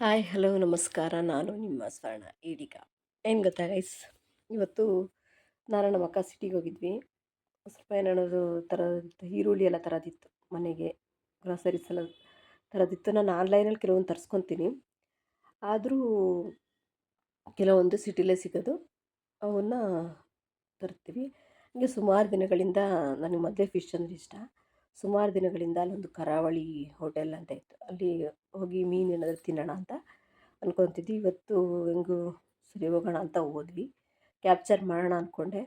Hi, hello, ನಮಸ್ಕಾರ. ನಾನು ನಿಮ್ಮ ಸ್ವರ್ಣ ಈಡಿಗ. ಏನು ಗೊತ್ತಾ ಗೈಸ್? ಇವತ್ತು ನಾನು ನಮ್ಮ ಸಿಟಿಗೆ ಹೋಗಿದ್ವಿ. ಸ್ವಲ್ಪ ಏನೋದು ಥರ ಈರುಳ್ಳಿ ಎಲ್ಲ ತರೋದಿತ್ತು ಮನೆಗೆ ಗ್ರಾಸರೀಸ್ ಎಲ್ಲ ತರೋದಿತ್ತು. ನಾನು ಆನ್ಲೈನಲ್ಲಿ ಕೆಲವೊಂದು ತರಿಸ್ಕೊತೀನಿ. ಆದರೂ ಕೆಲವೊಂದು ಸಿಟಿಲೇ ಸಿಗೋದು. ಅವನ್ನ ತರ್ತೀವಿ. ಹೀಗೆ ಸುಮಾರು ದಿನಗಳಿಂದ ನನಗೆ ಮೊದಲೇ ಫಿಶ್ ಅಂದರೆ ಇಷ್ಟ. ಸುಮಾರು ದಿನಗಳಿಂದ ಅಲ್ಲೊಂದು ಕರಾವಳಿ ಹೋಟೆಲ್ ಅಂತ ಇತ್ತು. ಅಲ್ಲಿ ಹೋಗಿ ಮೀನು ಏನಾದರೂ ತಿನ್ನೋಣ ಅಂತ ಅಂದ್ಕೊತಿದ್ವಿ ಇವತ್ತು ಹೆಂಗೂ ಸರಿ ಹೋಗೋಣ ಅಂತ ಹೋದ್ವಿ. ಕ್ಯಾಪ್ಚರ್ ಮಾಡೋಣ ಅಂದ್ಕೊಂಡೆ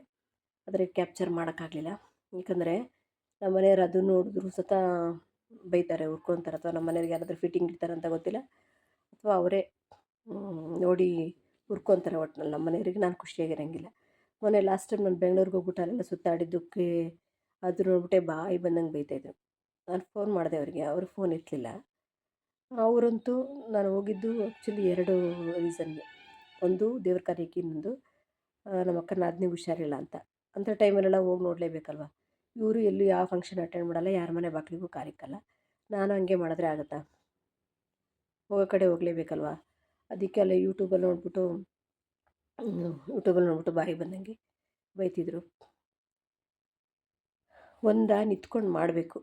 ಆದರೆ ಕ್ಯಾಪ್ಚರ್ ಮಾಡೋಕ್ಕಾಗಲಿಲ್ಲ. ಯಾಕಂದರೆ ನಮ್ಮ ಮನೆಯವ್ರು ಅದು ನೋಡಿದ್ರು ಸತ ಬೈತಾರೆ ಉರ್ಕೊತಾರೆ ಅಥವಾ ನಮ್ಮ ಮನೆಯವ್ರಿಗೆ ಯಾರಾದರೂ ಫಿಟ್ಟಿಂಗ್ ಇಡ್ತಾರೆ ಅಂತ ಗೊತ್ತಿಲ್ಲ. ಅಥವಾ ಅವರೇ ನೋಡಿ ಉರ್ಕೊತಾರೆ ಒಟ್ನಲ್ಲಿ. ನಮ್ಮ ಮನೆಯವ್ರಿಗೆ ನಾನು ಖುಷಿಯಾಗಿರೋಂಗಿಲ್ಲ. ಮೊನ್ನೆ ಲಾಸ್ಟ್ ಟೈಮ್ ನಾನು ಬೆಂಗಳೂರಿಗೆ ಹೋಗ್ಬಿಟ್ಟು ಅಲ್ಲೆಲ್ಲ ಸುತ್ತಾಡಿದ್ದಕ್ಕೆ ಅದು ನೋಡ್ಬಿಟ್ಟೆ ಬಾಯಿ ಬಂದಂಗೆ ಬೈತಾಯಿದ್ರು ನಾನು ಫೋನ್ ಮಾಡಿದೆ ಅವರಿಗೆ, ಅವರು ಫೋನ್ ಎತ್ತಲಿಲ್ಲ ಅವರಂತೂ ನಾನು ಹೋಗಿದ್ದು ಆ್ಯಕ್ಚುಲಿ ಎರಡು ರೀಸನ್ಗೆ ಒಂದು, ದೇವ್ರ ಕಾರ್ಯಕ್ಕೆ ಇನ್ನೊಂದು ನಮ್ಮ ಅಕ್ಕನ ಅದನ್ನೇ ಹುಷಾರಿಲ್ಲ ಅಂತ. ಅಂಥ ಟೈಮಲ್ಲೆಲ್ಲ ಹೋಗಿ ನೋಡಲೇಬೇಕಲ್ವ? ಇವರು ಎಲ್ಲೂ ಯಾವ ಫಂಕ್ಷನ್ ಅಟೆಂಡ್ ಮಾಡಲ್ಲ, ಯಾರ ಮನೆ ಬಾಗಿಲಿಗೂ ಕಾಲಿಕ್ಕಲ್ಲ ನಾನು ಹಂಗೆ ಮಾಡಿದ್ರೆ ಆಗುತ್ತಾ? ಹೋಗೋ ಕಡೆ ಹೋಗಲೇಬೇಕಲ್ವ? ಅದಕ್ಕೆ ಅಲ್ಲೇ ಯೂಟ್ಯೂಬಲ್ಲಿ ನೋಡ್ಬಿಟ್ಟು ಯೂಟ್ಯೂಬಲ್ಲಿ ನೋಡ್ಬಿಟ್ಟು ಬಾಯಿ ಬಂದಂಗೆ ಬೈತಿದ್ರು. ಒಂದ ನಿಂತ್ಕೊಂಡು ಮಾಡಬೇಕು.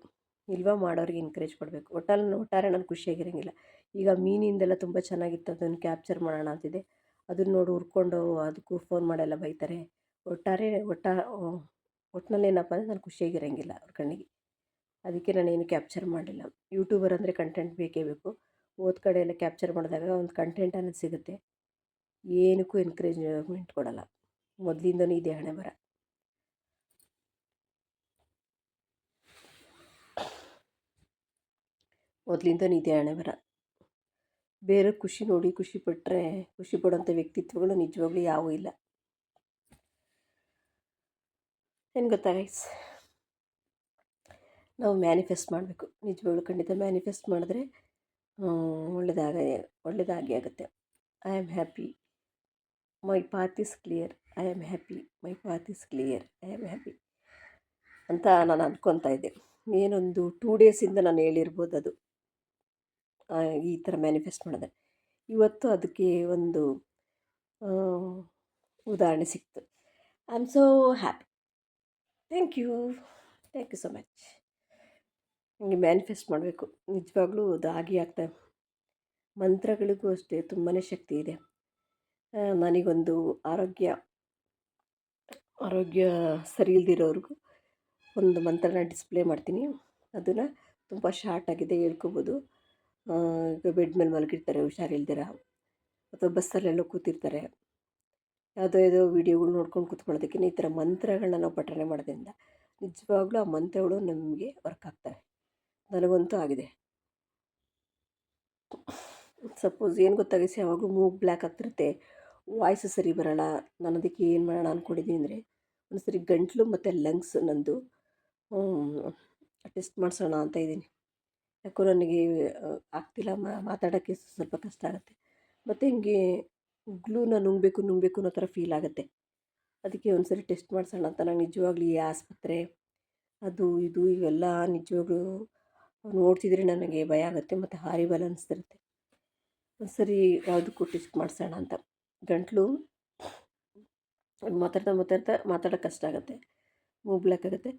ಇಲ್ವಾ ಮಾಡೋರಿಗೆ ಎನ್ಕರೇಜ್ ಕೊಡಬೇಕು ಒಟ್ಟಲ್ಲಿ ಒಟ್ಟಾರೆ ನಾನು ಖುಷಿಯಾಗಿರೋಂಗಿಲ್ಲ ಈಗ ಮೀನಿಂದೆಲ್ಲ ತುಂಬ ಚೆನ್ನಾಗಿತ್ತು. ಅದನ್ನು ಕ್ಯಾಪ್ಚರ್ ಮಾಡೋಣ ಅಂತಿದೆ ಅದನ್ನು ನೋಡಿ ಹುರ್ಕೊಂಡು ಅದಕ್ಕೂ ಫೋನ್ ಮಾಡೆಲ್ಲ ಬೈತಾರೆ. ಒಟ್ಟಾರೆ ಒಟ್ಟ ಒಟ್ಟಿನಲ್ಲಿ ಏನಪ್ಪ ಅಂದರೆ ನಾನು ಖುಷಿಯಾಗಿರೋಂಗಿಲ್ಲ ಅವ್ರ ಕಣ್ಣಿಗೆ. ಅದಕ್ಕೆ ನಾನೇನು ಕ್ಯಾಪ್ಚರ್ ಮಾಡಲಿಲ್ಲ. ಯೂಟ್ಯೂಬರ್ ಅಂದರೆ ಕಂಟೆಂಟ್ ಬೇಕೇ ಬೇಕು. ಓದ್ ಕಡೆ ಎಲ್ಲ ಕ್ಯಾಪ್ಚರ್ ಮಾಡಿದಾಗ ಒಂದು ಕಂಟೆಂಟ್ ಅನ್ನೋದು ಸಿಗುತ್ತೆ. ಏನಕ್ಕೂ ಎನ್ಕರೇಜ್ಮೆಂಟ್ ಕೊಡಲ್ಲ. ಮೊದಲಿಂದನೂ ಇದೆ ಹಣೆ ಬರ ಮೊದಲಿಂದನೂ ಇದೆ ಹಣೆವರ ಬೇರೆ. ಖುಷಿ ನೋಡಿ ಖುಷಿ ಪಟ್ಟರೆ ಖುಷಿ ಪಡೋಂಥ ವ್ಯಕ್ತಿತ್ವಗಳು ನಿಜವಾಗ್ಲೂ ಯಾವೂ ಇಲ್ಲ. ಏನು ಗೊತ್ತಾ ಗೈಸ್ ನಾವು ಮ್ಯಾನಿಫೆಸ್ಟ್ ಮಾಡಬೇಕು. ನಿಜವಾಗ್ಲೂ ಖಂಡಿತ ಮ್ಯಾನಿಫೆಸ್ಟ್ ಮಾಡಿದ್ರೆ ಒಳ್ಳೆಯದಾಗ ಒಳ್ಳೆಯದಾಗಿ ಆಗುತ್ತೆ. I am happy my path is clear I am happy my path is clear I am happy ಅಂತ ನಾನು ಅಂದ್ಕೊತಾ ಇದ್ದೆ. ಏನೊಂದು ಟೂ ಡೇಸಿಂದ ನಾನು ಹೇಳಿರ್ಬೋದು ಅದು. ಈ ಥರ ಮ್ಯಾನಿಫೆಸ್ಟ್ ಮಾಡಿದೆ. ಇವತ್ತು ಅದಕ್ಕೆ ಒಂದು ಉದಾಹರಣೆ ಸಿಕ್ತು. I am so happy thank you thank you so much ಹಂಗೆ ಮ್ಯಾನಿಫೆಸ್ಟ್ ಮಾಡಬೇಕು. ನಿಜವಾಗ್ಲೂ ಅದು ಆಗಿ ಆಗ್ತದೆ ಮಂತ್ರಗಳಿಗೂ ಅಷ್ಟೇ ತುಂಬಾ ಶಕ್ತಿ ಇದೆ. ನನಗೊಂದು ಆರೋಗ್ಯ ಆರೋಗ್ಯ ಸರಿ ಇಲ್ದಿರೋರಿಗೂ ಒಂದು ಮಂತ್ರನ ಡಿಸ್ಪ್ಲೇ ಮಾಡ್ತೀನಿ. ಅದನ್ನು ತುಂಬ ಶಾರ್ಟ್ ಆಗಿದೆ ಹೇಳ್ಕೊಬೋದು. ಬೆಡ್ ಮೇಲೆ ಮಲಗಿರ್ತಾರೆ, ಹುಷಾರಿಲ್ದಿರ. ಅಥವಾ ಬಸ್ಸಲ್ಲೆಲ್ಲೋ ಕೂತಿರ್ತಾರೆ. ಯಾವುದೋ ಯಾವುದೋ ವೀಡಿಯೋಗಳು ನೋಡ್ಕೊಂಡು ಕೂತ್ಕೊಳ್ಳೋದಕ್ಕಿಂತ ಈ ಥರ ಮಂತ್ರಗಳನ್ನ ನಾವು ಪಠನೆ ಮಾಡೋದ್ರಿಂದ ನಿಜವಾಗ್ಲೂ ಆ ಮಂತ್ರಗಳು ನಮಗೆ ವರ್ಕ್ ಆಗ್ತವೆ. ನನಗಂತೂ ಆಗಿದೆ. ಸಪೋಸ್ ಏನು ಗೊತ್ತಾಗಿಸಿ ಯಾವಾಗಲೂ ಮೂಗು ಬ್ಲ್ಯಾಕ್ ಆಗ್ತಿರುತ್ತೆ ವಾಯ್ಸು ಸರಿ ಬರೋಣ ನಾನು ಅದಕ್ಕೆ ಏನು ಮಾಡೋಣ ಅಂದ್ಕೊಂಡಿದ್ದೀನಿ ಅಂದರೆ ಒಂದು ಸರಿ ಗಂಟಲು ಮತ್ತು ಲಂಗ್ಸ್ ನಂದು ಟೆಸ್ಟ್ ಮಾಡಿಸೋಣ ಅಂತ ಇದ್ದೀನಿ. ಯಾಕೋ ನನಗೆ ಆಗ್ತಿಲ್ಲ ಮಾತಾಡೋಕ್ಕೆ ಸ್ವಲ್ಪ ಕಷ್ಟ ಆಗುತ್ತೆ. ಮತ್ತು ಹಿಂಗೆ ಗ್ಲೂನ ನುಂಗಬೇಕು ನುಂಗಬೇಕು ಅನ್ನೋ ಥರ ಫೀಲ್ ಆಗುತ್ತೆ. ಅದಕ್ಕೆ ಒಂದು ಸರಿ ಟೆಸ್ಟ್ ಮಾಡಿಸೋಣ ಅಂತ ನಾನು ನಿಜವಾಗ್ಲೂ ಈ ಆಸ್ಪತ್ರೆ, ಅದು, ಇದು, ಇವೆಲ್ಲ ನಿಜವಾಗ್ಲೂ ನೋಡ್ತಿದ್ರೆ ನನಗೆ ಭಯ ಆಗುತ್ತೆ ಮತ್ತು ಹಾರಿಬಲ್ ಅನಿಸ್ತಿರುತ್ತೆ. ಒಂದು ಸರಿ ಯಾವುದಕ್ಕೂ ಟೆಸ್ಟ್ ಮಾಡಿಸೋಣ ಅಂತ. ಗಂಟಲು ಮಾತಾಡ್ತಾ ಮಾತಾಡ್ತಾ, ಮಾತಾಡೋಕ್ಕೆ ಕಷ್ಟ ಆಗುತ್ತೆ. ಮೂಗು ಆಗುತ್ತೆ.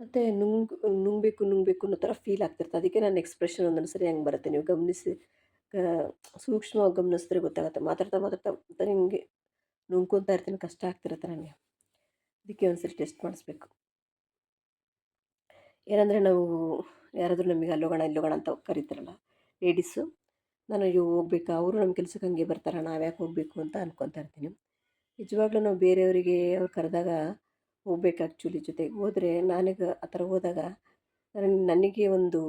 ಮತ್ತು ನುಂಗ್, ನುಂಗಬೇಕು ನುಂಗಬೇಕು ಅನ್ನೋ ಥರ ಫೀಲ್ ಆಗ್ತಿರ್ತದೆ ಅದಕ್ಕೆ ನಾನು ಎಕ್ಸ್ಪ್ರೆಷನ್ ಒಂದೊಂದು ಸರಿ ಹಂಗೆ ಬರುತ್ತೆ. ನೀವು ಗಮನಿಸಿ ಸೂಕ್ಷ್ಮವಾಗಿ ಗಮನಿಸಿದ್ರೆ ಗೊತ್ತಾಗುತ್ತೆ. ಮಾತಾಡ್ತಾ ಮಾತಾಡ್ತಾ ನಿಮಗೆ ಹಿಂಗೆ ನುಂಗ್ಕೊತಾ ಇರ್ತೀನಿ. ಕಷ್ಟ ಆಗ್ತಿರುತ್ತೆ ನನಗೆ. ಅದಕ್ಕೆ ಒಂದು ಸರಿ ಟೆಸ್ಟ್ ಮಾಡಿಸ್ಬೇಕು. ಏನಂದರೆ ನಾವು ಯಾರಾದರೂ ನಮಗೆ ಅಲ್ಲೋಗೋಣ, ಇಲ್ಲೋಗೋಣ ಅಂತ ಕರೀತಾರಲ್ಲ ಲೇಡೀಸು ನಾನು ಅಯ್ಯೋ ಹೋಗ್ಬೇಕಾ? ಅವರು ನಮ್ಮ ಕೆಲಸಕ್ಕೆ ಹಂಗೆ ಬರ್ತಾರೆ? ನಾವ್ಯಾಕೆ ಹೋಗಬೇಕು ಅಂತ ಅನ್ಕೊತಾ ಇರ್ತೀನಿ. ನಿಜವಾಗ್ಲೂ ನಾವು ಬೇರೆಯವರಿಗೆ ಅವ್ರು ಕರೆದಾಗ ಹೋಗ್ಬೇಕು ಆ್ಯಕ್ಚುಲಿ ಜೊತೆಗೆ. ಹೋದರೆ ನನಗೆ ಆ ಥರ ಹೋದಾಗ ನನಗೆ ಒಂದು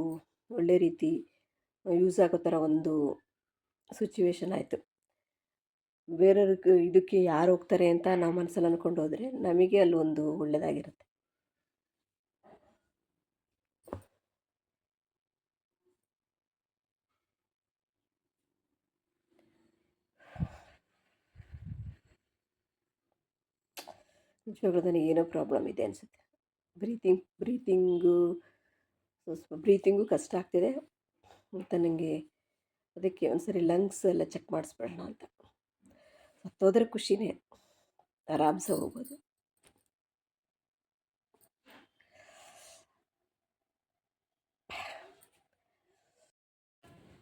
ಒಳ್ಳೆ ರೀತಿ ಯೂಸ್ ಆಗೋ ಥರ ಒಂದು ಸಿಚುವೇಶನ್ ಆಯಿತು. ಬೇರೆಯವ್ರಿಗೆ ಇದಕ್ಕೆ ಯಾರು ಹೋಗ್ತಾರೆ ಅಂತ ನಾವು ಮನಸ್ಸಲ್ಲಿ ಅಂದ್ಕೊಂಡು ಹೋದರೆ ನಮಗೆ ಅಲ್ಲೊಂದು ಒಳ್ಳೆಯದಾಗಿರುತ್ತೆ ನಿಜವಾಗ್ಲೂ ಏನೋ ಪ್ರಾಬ್ಲಮ್ ಇದೆ ಅನಿಸುತ್ತೆ. ಬ್ರೀತಿಂಗ್, ಬ್ರೀತಿಂಗು, ಸ್ವಲ್ಪ ಬ್ರೀತಿಂಗು ಕಷ್ಟ ಆಗ್ತಿದೆ. ಅಂತ ನನಗೆ ಅದಕ್ಕೆ ಒಂದ್ಸರಿ ಲಂಗ್ಸ್ ಎಲ್ಲ ಚೆಕ್ ಮಾಡಿಸ್ಬಿಡೋಣ ಅಂತ. ಸತ್ತೋದ್ರೆ ಖುಷಿನೇ. ಆರಾಮ್ಸ ಹೋಗ್ಬೋದು.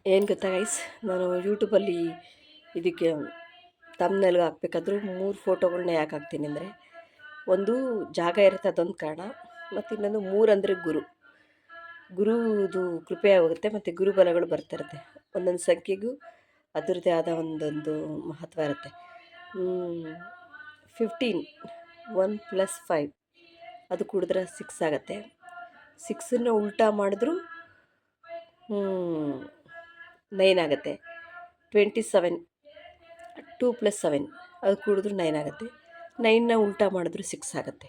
ಏನು ಗೊತ್ತಾ ಗೈಸ್ ನಾನು ಯೂಟ್ಯೂಬಲ್ಲಿ ಇದಕ್ಕೆ ತಮ್ಮನೆಲ್ಗೆ ಹಾಕ್ಬೇಕಾದ್ರೂ ಮೂರು ಫೋಟೋಗಳನ್ನ ಯಾಕೆ ಹಾಕ್ತೀನಿ ಅಂದರೆ ಒಂದು ಜಾಗ ಇರುತ್ತೆ ಅದೊಂದು ಕಾರಣ ಮತ್ತು ಇನ್ನೊಂದು ಮೂರು ಅಂದರೆ ಗುರು. ಗುರುದು ಕೃಪೆ ಆಗುತ್ತೆ ಮತ್ತು ಗುರುಬಲಗಳು ಬರ್ತಿರುತ್ತೆ ಒಂದೊಂದು ಸಂಖ್ಯೆಗೂ ಅದರದೇ ಆದ ಒಂದೊಂದು ಮಹತ್ವ ಇರುತ್ತೆ. ಫಿಫ್ಟೀನ್ ಒನ್ ಪ್ಲಸ್ ಫೈವ್ ಅದು ಕುಡಿದ್ರೆ ಸಿಕ್ಸ್ ಆಗುತ್ತೆ. ಸಿಕ್ಸನ್ನು ಉಲ್ಟಾ ಮಾಡಿದ್ರೂ ನೈನ್ ಆಗುತ್ತೆ. Twenty seven two plus seven ಅದು ಕುಡಿದ್ರೂ ನೈನ್ ಆಗುತ್ತೆ. ನೈನ್ನ ಉಲ್ಟಾ ಮಾಡಿದ್ರೆ ಸಿಕ್ಸ್ ಆಗುತ್ತೆ.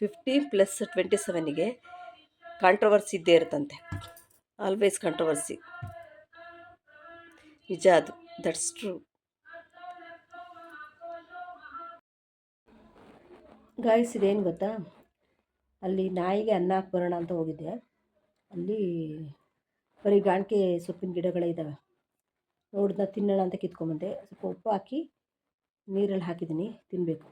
ಫಿಫ್ಟೀನ್ ಪ್ಲಸ್ ಟ್ವೆಂಟಿ ಸೆವೆನಿಗೆ ಕಾಂಟ್ರವರ್ಸಿ ಇದ್ದೇ ಇರುತ್ತಂತೆ. ಆಲ್ವೇಸ್ ಕಾಂಟ್ರವರ್ಸಿ ನಿಜ ಅದು. ದಟ್ಸ್ ಟ್ರೂ ಗಾಯ್ಸ್ ಇದೇನು ಗೊತ್ತಾ? ಅಲ್ಲಿ ನಾಯಿಗೆ ಅನ್ನ ಹಾಕಿ ಬರೋಣ ಅಂತ ಹೋಗಿದ್ದೆ. ಅಲ್ಲಿ ಬರೀ ಗಾಣಿಕೆ ಸೊಪ್ಪಿನ ಗಿಡಗಳೇ ಇದ್ದಾವೆ. ನೋಡ್ದ ತಿನ್ನೋಣ ಅಂತ ಕಿತ್ಕೊಂಡ್ಬಂದೆ. ಸ್ವಲ್ಪ ಉಪ್ಪು ಹಾಕಿ ನೀರಲ್ಲಿ ಹಾಕಿದ್ದೀನಿ ತಿನ್ನಬೇಕು